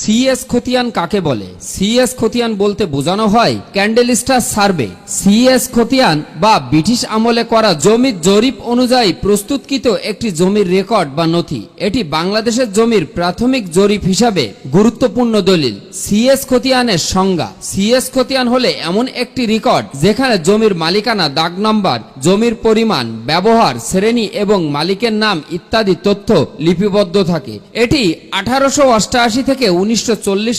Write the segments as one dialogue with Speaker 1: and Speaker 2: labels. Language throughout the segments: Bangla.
Speaker 1: সিএস খতিয়ান কাকে বলে? সিএস খতিয়ান বলতে বোঝানো হয়, ক্যান্ডেলিস্টার সার্ভে সিএস খতিয়ান বা ব্রিটিশ আমলে করা জমির জরিপ অনুযায়ী প্রস্তুতকৃত একটি জমির রেকর্ড বা নথি। এটি বাংলাদেশের জমির প্রাথমিক জরিপ হিসাবে গুরুত্বপূর্ণ দলিল। সিএস খতিয়ানের সংজ্ঞা সিএস খতিয়ান হলে এমন একটি রেকর্ড যেখানে জমির মালিকানা, দাগ নম্বর, জমির পরিমাণ, ব্যবহার, শ্রেণি এবং মালিকের নাম ইত্যাদি তথ্য লিপিবদ্ধ থাকে। এটি আঠারোশো অষ্টআশি থেকে উনিশশো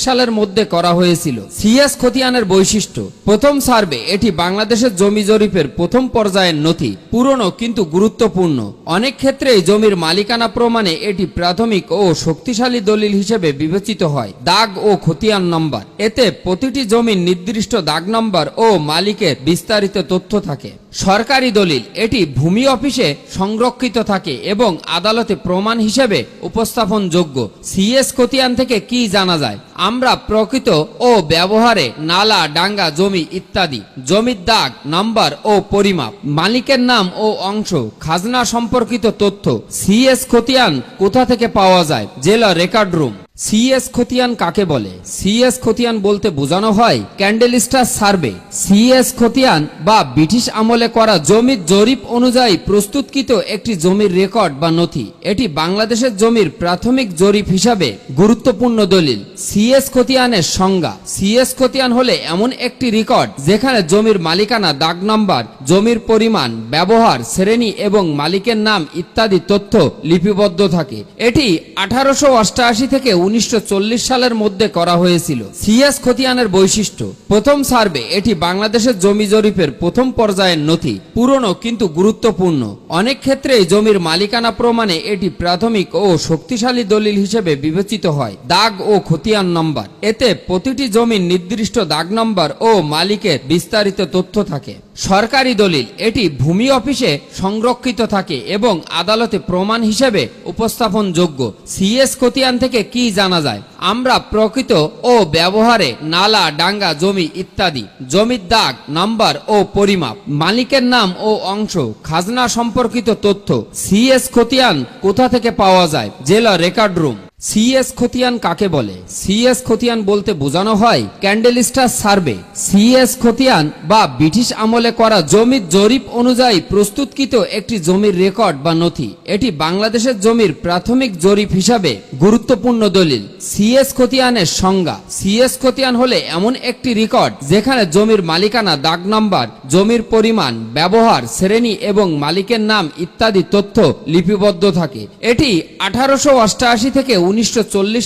Speaker 1: সালের মধ্যে করা হয়েছিল। সিএস খতিয়ানের বৈশিষ্ট্য, প্রথম সার্ভে এটি বাংলাদেশের জমি জরিপের প্রথম পর্যায়ের নথি, পুরনো কিন্তু গুরুত্বপূর্ণ। অনেক ক্ষেত্রেই জমির মালিকানা প্রমাণে এটি প্রাথমিক ও শক্তিশালী দলিল হিসেবে বিবেচিত হয়। দাগ ও খতিয়ান নম্বর, এতে প্রতিটি জমির নির্দিষ্ট দাগ নম্বর ও মালিকের বিস্তারিত তথ্য থাকে। সরকারি দলিল, এটি ভূমি অফিসে সংরক্ষিত থাকে এবং আদালতে প্রমাণ হিসেবে উপস্থাপনযোগ্য। সিএস খতিয়ান থেকে কি জানা যায়, আমরা প্রকৃত ও ব্যবহারে নালা, ডাঙ্গা, জমি ইত্যাদি, জমির দাগ, নাম্বার ও পরিমাপ, মালিকের নাম ও অংশ, খাজনা সম্পর্কিত তথ্য, সিএস খতিয়ান কোথা থেকে পাওয়া যায়, জেলা রেকর্ড রুম। সিএস খতিয়ান কাকে বলে? সিএস খতিয়ান বলতে বোঝানো হয়, ক্যান্ডেলিস্টার সার্ভে। সিএস খতিয়ান বা ব্রিটিশ আমলে করা জমির জরিপ অনুযায়ী প্রস্তুতকৃত একটি জমির রেকর্ড বা নথি। এটি বাংলাদেশের জমির প্রাথমিক জরিপ হিসাবে গুরুত্বপূর্ণ দলিল। সিএস খতিয়ানের সংজ্ঞা। সিএস খতিয়ান হলে এমন একটি রেকর্ড যেখানে জমির মালিকানা, দাগ নম্বর, জমির পরিমাণ, ব্যবহার, শ্রেণি এবং মালিকের নাম ইত্যাদি তথ্য লিপিবদ্ধ থাকে। এটি আঠারোশো অষ্টআশি থেকে উনিশশো চল্লিশ সালের মধ্যে করা হয়েছিল। সিএস খতিয়ানের বৈশিষ্ট্য, প্রথম সার্ভে এটি বাংলাদেশের জমি জরিপের প্রথম পর্যায়ের নথি, পুরনো কিন্তু গুরুত্বপূর্ণ। অনেক ক্ষেত্রেই জমির মালিকানা প্রমাণে এটি প্রাথমিক ও শক্তিশালী দলিল হিসেবে বিবেচিত হয়। দাগ ও খতিয়ান নম্বর, এতে প্রতিটি জমির নির্দিষ্ট দাগ নম্বর ও মালিকের বিস্তারিত তথ্য থাকে। সরকারি দলিল, এটি ভূমি অফিসে সংরক্ষিত থাকে এবং আদালতে প্রমাণ হিসেবে উপস্থাপনযোগ্য। সিএস খতিয়ান থেকে কি জানা যায়, আমরা প্রকৃত ও ব্যবহারে নালা, ডাঙ্গা, জমি ইত্যাদি, জমির দাগ, নাম্বার ও পরিমাপ, মালিকের নাম ও অংশ, খাজনা সম্পর্কিত তথ্য, সিএস খতিয়ান কোথা থেকে পাওয়া যায়, জেলা রেকর্ড রুম। সিএস খতিয়ান কাকে বলে? সিএস খতিয়ান বলতে বোঝানো হয়, ক্যান্ডেলিস্টার সার্ভে সিএস খতিয়ান বা ব্রিটিশ আমলে করা জমির জরিপ অনুযায়ী প্রস্তুতকৃত একটি জমির রেকর্ড বা নথি। এটি বাংলাদেশের জমির প্রাথমিক জরিপ হিসাবে গুরুত্বপূর্ণ দলিল। সিএস খতিয়ানের সংজ্ঞা। সিএস খতিয়ান হলে এমন একটি রেকর্ড যেখানে জমির মালিকানা, দাগ নম্বর, জমির পরিমাণ, ব্যবহার, শ্রেণি এবং মালিকের নাম ইত্যাদি তথ্য লিপিবদ্ধ থাকে। এটি আঠারোশো অষ্টআশি থেকে উনিশশো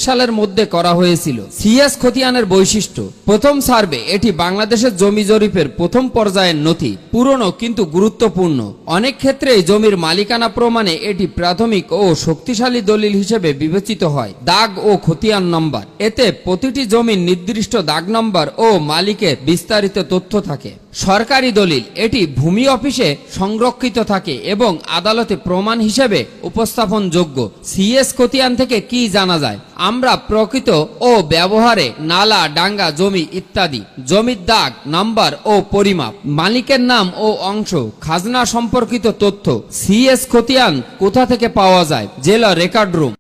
Speaker 1: সালের মধ্যে করা হয়েছিল। সিএস খতিয়ানের বৈশিষ্ট্য, প্রথম সার্ভে এটি বাংলাদেশের জমি জরিপের প্রথম পর্যায়ের নথি, পুরনো কিন্তু গুরুত্বপূর্ণ। অনেক ক্ষেত্রেই জমির মালিকানা প্রমাণে এটি প্রাথমিক ও শক্তিশালী দলিল হিসেবে বিবেচিত হয়। দাগ ও খতিয়ান নম্বর, এতে প্রতিটি জমির নির্দিষ্ট দাগ নম্বর ও মালিকের বিস্তারিত তথ্য থাকে। সরকারি দলিল, এটি ভূমি অফিসে সংরক্ষিত থাকে এবং আদালতে প্রমাণ হিসেবে উপস্থাপনযোগ্য। সিএস খতিয়ান থেকে কি জানা যায়, আমরা প্রকৃত ও ব্যবহারে নালা, ডাঙ্গা, জমি ইত্যাদি, জমির দাগ, নাম্বার ও পরিমাপ, মালিকের নাম ও অংশ, খাজনা সম্পর্কিত তথ্য, সিএস খতিয়ান কোথা থেকে পাওয়া যায়, জেলা রেকর্ড রুম।